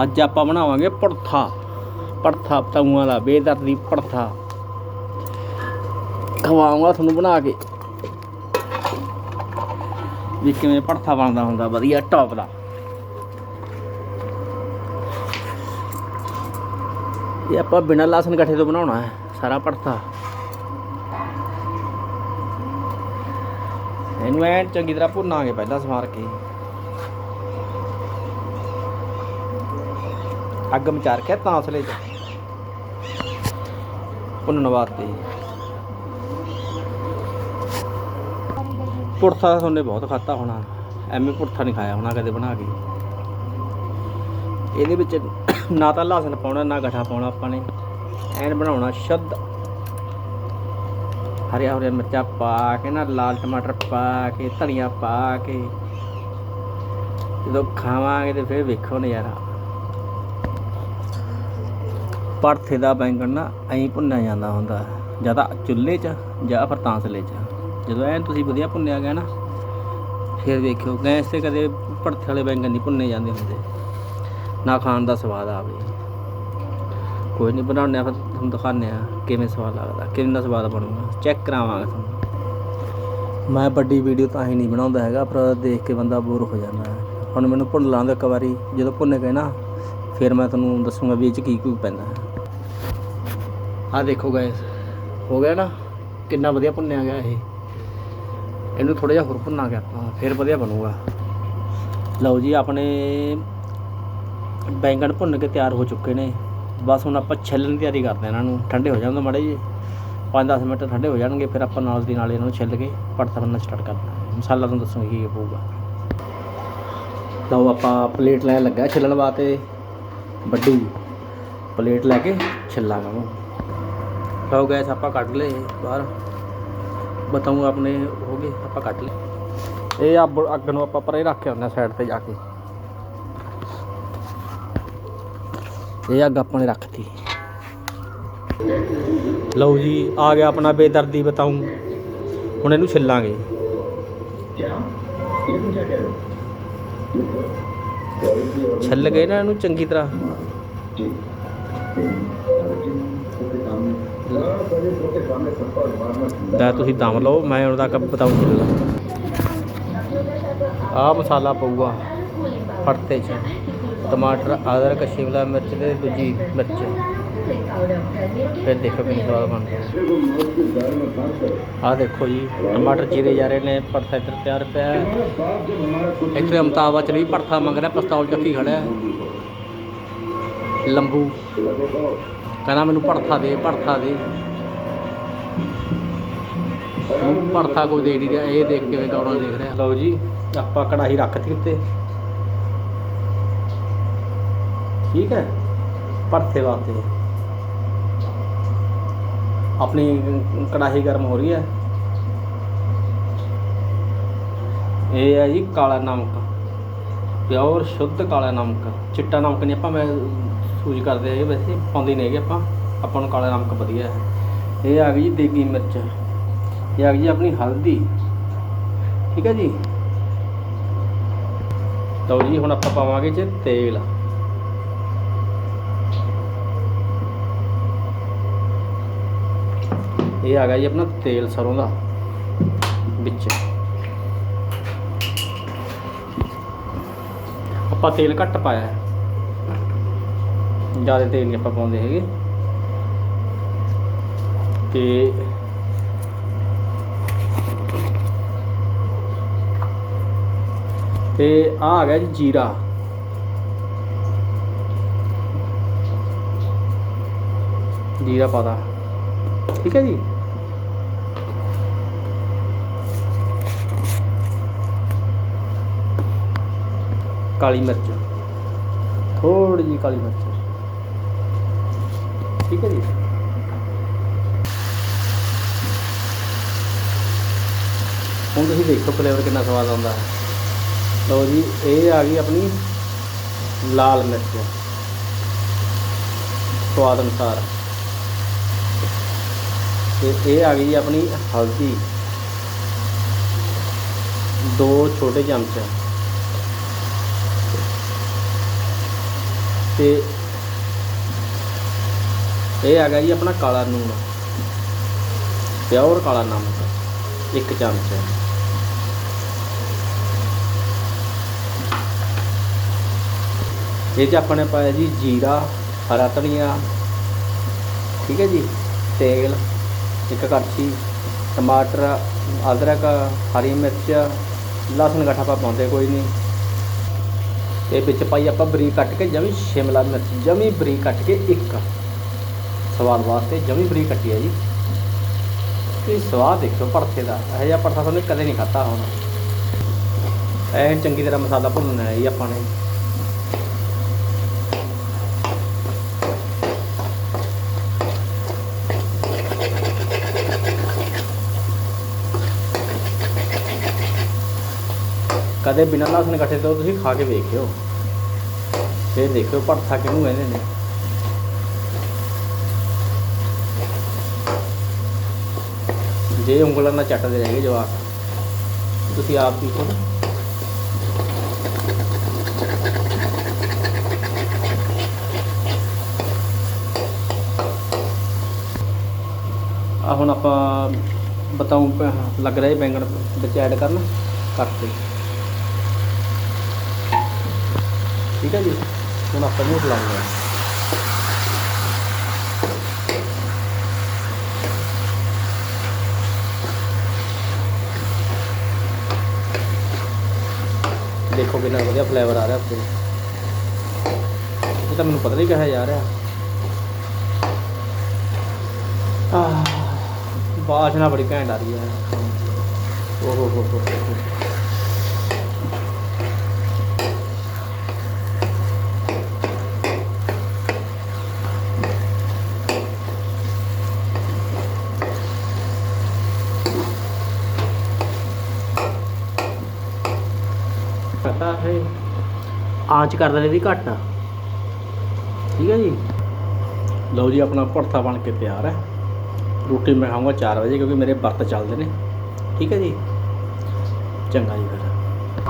ਅੱਜ ਆਪਾਂ ਬਣਾਵਾਂਗੇ ਪੜਥਾ ਪੜਥਾ ਪਤਾਊਆਂ ਦਾ, ਬੇਦਰਦੀ ਪੜਥਾ ਖਵਾਉਂਗਾ ਤੁਹਾਨੂੰ ਬਣਾ ਕੇ। ਵੀ ਕਿਵੇਂ ਪੜਥਾ ਬਣਦਾ ਹੁੰਦਾ, ਵਧੀਆ ਟੌਪ ਦਾ। ਇਹ ਆਪਾਂ ਬਿਨਾਂ ਲਸਣ ਗੱਠੇ ਤੋਂ ਬਣਾਉਣਾ ਹੈ, ਸਾਰਾ ਪੜਥਾ ਇਹਨੂੰ ਐਨ ਚੰਗੀ ਤਰ੍ਹਾਂ ਭੁੰਨਾਂਗੇ ਪਹਿਲਾਂ ਸਮਾਰ ਕੇ। ਅੱਗ ਮਚਾ ਰੱਖਿਆ ਤਾਂਸਲੇ 'ਚ ਭੁੰਨਣ ਵਾਸਤੇ ਪੁਰਥਾ ਤੁਹਾਨੇ ਬਹੁਤ ਖਾਤਾ ਹੋਣਾ। ਐਵੇਂ ਪੁਰਥਾ ਨਹੀਂ ਖਾਇਆ ਹੋਣਾ ਕਦੇ ਬਣਾ ਕੇ। ਇਹਦੇ ਵਿੱਚ ਨਾ ਤਾਂ ਲਸਣ ਪਾਉਣਾ, ਨਾ ਗਠਾ ਪਾਉਣਾ ਆਪਾਂ ਨੇ। ਐਨ ਬਣਾਉਣਾ ਸ਼ੁੱਧ। ਹਰੀਆਂ ਹਰੀਆਂ ਮਿਰਚਾਂ ਪਾ ਕੇ ਨਾ, ਲਾਲ ਟਮਾਟਰ ਪਾ ਕੇ, ਧਨੀਆ ਪਾ ਕੇ। ਜਦੋਂ ਖਾਵਾਂਗੇ ਤੇ ਫਿਰ ਵੇਖੋ ਨਜ਼ਾਰਾ। ਪਰਥੇ ਦਾ ਬੈਂਗਣ ਨਾ ਐਂ ਭੁੰਨਿਆ ਜਾਂਦਾ ਹੁੰਦਾ, ਜਾਂ ਤਾਂ ਚੁੱਲ੍ਹੇ 'ਚ ਜਾਂ ਫਿਰ ਤਾਂਸਲੇ 'ਚ। ਜਦੋਂ ਐਨ ਤੁਸੀਂ ਵਧੀਆ ਭੁੰਨਿਆ ਗਿਆ ਨਾ, ਫਿਰ ਵੇਖਿਓ, ਗੈਸ ਤੇ ਕਦੇ ਪਰਥੇ ਵਾਲੇ ਬੈਂਗਣ ਨਹੀਂ ਭੁੰਨੇ ਜਾਂਦੇ ਹੁੰਦੇ। ਨਾ ਖਾਣ ਦਾ ਸਵਾਦ ਆਵੇ। ਕੋਈ ਨਹੀਂ ਬਣਾਉਂਦੇ ਆ, ਫਿਰ ਤੁਹਾਨੂੰ ਦਿਖਾਉਂਦੇ ਆ ਕਿਵੇਂ ਸਵਾਦ ਲੱਗਦਾ ਕਿੰਨਾ ਸਵਾਦ ਬਣੂਗਾ। ਚੈੱਕ ਕਰਾਵਾਂਗੇ ਤੁਹਾਨੂੰ। ਮੈਂ ਵੱਡੀ ਵੀਡੀਓ ਤਾਂ ਹੀ ਨਹੀਂ ਬਣਾਉਂਦਾ ਹੈਗਾ, ਪਰ ਦੇਖ ਕੇ ਬੰਦਾ ਬੋਰ ਹੋ ਜਾਂਦਾ ਹੈ। ਹੁਣ ਮੈਨੂੰ ਭੁੰਨ ਲਾਂ ਦਿਓ ਇੱਕ ਵਾਰੀ, ਜਦੋਂ ਭੁੰਨ ਗਏ ਨਾ, ਫਿਰ ਮੈਂ ਤੁਹਾਨੂੰ ਦੱਸੂਗਾ ਵੀ ਇਹ ਚ ਕੀ ਕੀ ਪੈਂਦਾ ਹੈ। ਆਹ ਦੇਖੋ ਗਾਇਸ ਹੋ ਗਿਆ ਨਾ, ਕਿੰਨਾ ਵਧੀਆ ਭੁੰਨਿਆ ਗਿਆ ਇਹ। ਇਹਨੂੰ ਥੋੜਾ ਜਿਹਾ ਹੋਰ ਭੁੰਨਾਂਗੇ ਆਪਾਂ, ਫਿਰ ਵਧੀਆ ਬਣੂਗਾ। ਲਓ ਜੀ, ਆਪਣੇ ਬੈਂਗਣ ਭੁੰਨ ਕੇ ਤਿਆਰ ਹੋ ਚੁੱਕੇ ਨੇ। ਬਸ ਹੁਣ ਆਪਾਂ ਛਿੱਲਣ ਦੀ ਤਿਆਰੀ ਕਰਦੇ ਹਾਂ ਇਹਨਾਂ ਨੂੰ। ਠੰਡੇ ਹੋ ਜਾਂਦੇ ਮੜੇ ਜੀ 5-10 ਮਿੰਟ ਠੰਡੇ ਹੋ ਜਾਣਗੇ, ਫਿਰ ਆਪਾਂ ਨਾਲ ਦੀ ਨਾਲ ਇਹਨਾਂ ਨੂੰ ਛਿੱਲ ਕੇ ਪੜਤਾ ਬਣਨਾ ਸਟਾਰਟ ਕਰਨਾ ਮਸਾਲਾ ਤੁਹਾਨੂੰ ਦੱਸੂਗੀ ਕੀ ਕੀ ਪਊਗਾ ਲਓ ਆਪਾਂ ਪਲੇਟ ਲੈ ਲੱਗਾ ਛਿੱਲਣ ਵਾਸਤੇ। ਵੱਡੀ ਪਲੇਟ ਲੈ ਕੇ ਛਿੱਲਾਂਗਾ। ਉਹਨੂੰ ਲਓ ਆਪਾਂ ਕੱਢ ਲਏ ਬਾਹਰ। ਬਤਾਉਂ ਆਪਣੇ ਹੋ ਗਏ, ਆਪਾਂ ਕੱਢ ਲਏ। ਇਹ ਅੱਬ, ਅੱਗ ਨੂੰ ਆਪਾਂ ਪਰੇ ਰੱਖ ਕੇ ਆਉਂਦੇ ਸਾਈਡ ਤੇ ਜਾ ਕੇ। ਇਹ ਅੱਗ ਆਪਾਂ ਨੇ ਰੱਖਤੀ। ਲਓ ਜੀ, ਆ ਗਿਆ ਆਪਣਾ ਬੇਦਰਦੀ ਬਤਾਉਂ ਹੁਣ ਇਹਨੂੰ ਛਿੱਲਾਂਗੇ। ਛਿੱਲ ਗਏ ਨਾ ਇਹਨੂੰ ਚੰਗੀ ਤਰ੍ਹਾਂ। ਦਾ ਤੁਸੀਂ ਦਮ ਲਓ ਮੈਂ ਉਹਦਾ ਕੱਪ ਬਤਾਉਂ ਆ ਮਸਾਲਾ ਪਊਗਾ ਫੜਤੇ ਚ। ਟਮਾਟਰ ਅਦਰਕ ਸ਼ਿਮਲਾ ਮਿਰਚ ਤੇ ਦੂਜੀ ਮਿਰਚ। ਫਿਰ ਦੇਖੋ ਕਿੰਨੀ ਸਵਾਦ ਬਣਦੀ ਆਹ ਦੇਖੋ ਜੀ ਟਮਾਟਰ ਚੀਰੇ ਜਾ ਰਹੇ ਨੇ ਭਰਤਾ ਇੱਧਰ ਤਿਆਰ ਪਿਆ ਹੈ। ਇੱਥੇ ਅਮਤਾਬ ਬੱਚਨ ਵੀ ਭਰਤਾ ਮੰਗ ਰਿਹਾ ਪਿਸਤੌਲ ਚੱਕੀ ਖੜਾ ਹੈ। ਲੰਬੂ। ਕਹਿੰਦਾ ਮੈਨੂੰ ਭੜਥਾ ਦੇ ਭੜਥਾ ਦੇ। ਹੁਣ ਭਰਤਾ ਕੋਈ ਦੇ ਨਹੀਂ ਰਿਹਾ ਇਹ ਦੇਖ ਕੇ ਗੌਰਾਂ ਦੇਖ ਰਿਹਾ। ਲਓ ਜੀ, ਆਪਾਂ ਕੜਾਹੀ ਰੱਖਤੀ ਉੱਤੇ। ਠੀਕ ਹੈ ਭਰਤੇ ਵਾਸਤੇ। ਆਪਣੀ ਕੜਾਹੀ ਗਰਮ ਹੋ ਰਹੀ ਹੈ। ਇਹ ਹੈ ਜੀ ਕਾਲਾ ਨਮਕ, ਪਿਓਰ ਸ਼ੁੱਧ ਕਾਲਾ ਨਮਕ, ਚਿੱਟਾ ਨਮਕ ਨਹੀਂ ਆਪਾਂ ਮੈਂ ਸੂਜ ਕਰਦੇ ਹੈਗੇ, ਵੈਸੇ ਪਾਉਂਦੇ ਨਹੀਂ ਹੈਗੇ ਆਪਾਂ। ਆਪਾਂ ਨੂੰ ਕਾਲਾ ਨਮਕ ਵਧੀਆ ਹੈ। ਇਹ ਆ ਗਈ ਜੀ ਦੇਗੀ ਮਿਰਚ। ਇਹ ਆ ਗਈ ਜੀ ਆਪਣੀ ਹਲਦੀ। ਠੀਕ ਹੈ ਜੀ? ਲਓ ਜੀ, ਹੁਣ ਆਪਾਂ ਪਾਵਾਂਗੇ ਚ ਤੇਲ। ਇਹ ਆ ਗਿਆ ਜੀ ਆਪਣਾ ਤੇਲ ਸਰੋਂ ਦਾ ਵਿੱਚ। ਆਪਾਂ ਤੇਲ ਘੱਟ ਪਾਇਆ ਹੈ। ਜ਼ਿਆਦਾ ਤੇਲ ਨਹੀਂ ਆਪਾਂ ਪਾਉਂਦੇ ਹੈਗੇ। ਤੇ ਤੇ ਆ ਆ ਗਿਆ ਜੀ ਜੀਰਾ। ਜੀਰਾ ਪਾਦਾ ਠੀਕ ਹੈ ਜੀ? ਕਾਲੀ ਮਿਰਚ। ਥੋੜੀ ਜੀ ਕਾਲੀ ਮਿਰਚ। ਠੀਕ ਹੈ ਜੀ। ਹੁਣ ਤੁਸੀਂ ਦੇਖੋ ਫਲੇਵਰ ਕਿੰਨਾ ਸਵਾਦ ਆਉਂਦਾ ਹੈ। ਲਓ ਜੀ, ਇਹ ਆ ਗਈ ਆਪਣੀ ਲਾਲ ਮਿਰਚ। ਸਵਾਦ ਅਨੁਸਾਰ। ਤੇ ਇਹ ਆ ਗਈ ਆਪਣੀ ਹਲਦੀ। ਦੋ ਛੋਟੇ ਚਮਚ। ਤੇ ਇਹ ਹੈਗਾ ਜੀ ਆਪਣਾ ਕਾਲਾ ਨੂਣ ਪਿਓਰ ਕਾਲਾ ਨਮਕ, ਇੱਕ ਚਮਚ। ਇਹ 'ਚ ਆਪਣੇ ਪਾਇਆ ਜੀ ਜੀਰਾ, ਹਰਾ ਧਨੀਆ, ਠੀਕ ਹੈ ਜੀ? ਤੇਲ, ਇੱਕ ਕੜਛੀ, ਟਮਾਟਰ, ਅਦਰਕ, ਹਰੀ ਮਿਰਚ, ਲਸਣ ਗੱਠਾ ਆਪਾਂ ਪਾਉਂਦੇ ਕੋਈ ਨਹੀਂ। ਤੇ ਵਿੱਚ ਪਾਈ ਆਪਾਂ ਬਰੀਕ ਕੱਟ ਕੇ ਜਮੀ ਸ਼ਿਮਲਾ ਮਿਰਚ, ਜਮੀ ਬਰੀਕ ਕੱਟ ਕੇ ਇੱਕ। ਸਵਾਦ ਵਾਸਤੇ ਜਮੀ ਬਰੀਕ ਕੱਟੀ ਹੈ ਜੀ। ਤੇ ਸਵਾਦ ਦੇਖੋ ਭਰਥੇ ਦਾ, ਇਹ ਜਿਹਾ ਭਰਥਾ ਤੁਹਾਨੂੰ ਕਦੇ ਨਹੀਂ ਖਾਧਾ ਹੋਣਾ। ਐਨ ਚੰਗੀ ਤਰ੍ਹਾਂ ਮਸਾਲਾ ਭੁੰਨਣਾ ਹੈ ਜੀ ਆਪਾਂ ਨੇ। ਕਦੇ ਬਿਨਾਂ ਲਸਣ ਇਕੱਠੇ ਤੋਂ ਤੁਸੀਂ ਖਾ ਕੇ ਵੇਖਿਓ। ਫਿਰ ਦੇਖਿਓ ਭਰਥਾ ਕਿਹਨੂੰ ਕਹਿੰਦੇ ਨੇ। ਜੇ ਉਂਗਲਾਂ ਨਾਲ ਚੱਟਦੇ ਰਹਿ ਗਏ ਜਵਾਕ, ਤੁਸੀਂ ਆਪ ਦੇਖੋ ਆ ਹੁਣ ਆਪਾਂ ਬਤਾਉਂ, ਲੱਗ ਰਿਹਾ ਜੀ ਬੈਂਗਣ ਵਿੱਚ ਐਡ ਕਰਨ ਕਰਤੇ ਠੀਕ ਹੈ ਜੀ? ਹੁਣ ਆਪਾਂ ਨੂੰ ਲਾਉਂਦੇ ਦੇਖੋ ਕਿੰਨਾ ਵਧੀਆ ਫਲੇਵਰ ਆ ਰਿਹਾ ਉੱਤੇ ਇਹ ਤਾਂ ਮੈਨੂੰ ਪਤਾ ਨਹੀਂ ਕਿਹਾ ਜਾ ਰਿਹਾ। ਆਹ ਬਾਸ਼ਨਾ ਬੜੀ ਘੈਂਟ ਆ ਰਹੀ ਹੈ। ਓਹ ਹੋ ਹੋ ਹੋ। ਹੋ ਆਂਚ ਕਰ ਦੇਣੀ ਦੀ ਘੱਟ। ਠੀਕ ਹੈ ਜੀ? ਲਓ ਜੀ, ਆਪਣਾ ਭਰਥਾ ਬਣ ਕੇ ਤਿਆਰ ਹੈ। ਰੋਟੀ ਮੈਂ ਖਾਊਂਗਾ 4 ਵਜੇ, ਕਿਉਂਕਿ ਮੇਰੇ ਵਰਤ ਚੱਲਦੇ ਨੇ। ਠੀਕ ਹੈ ਜੀ? ਚੰਗਾ ਜੀ ਫਿਰ।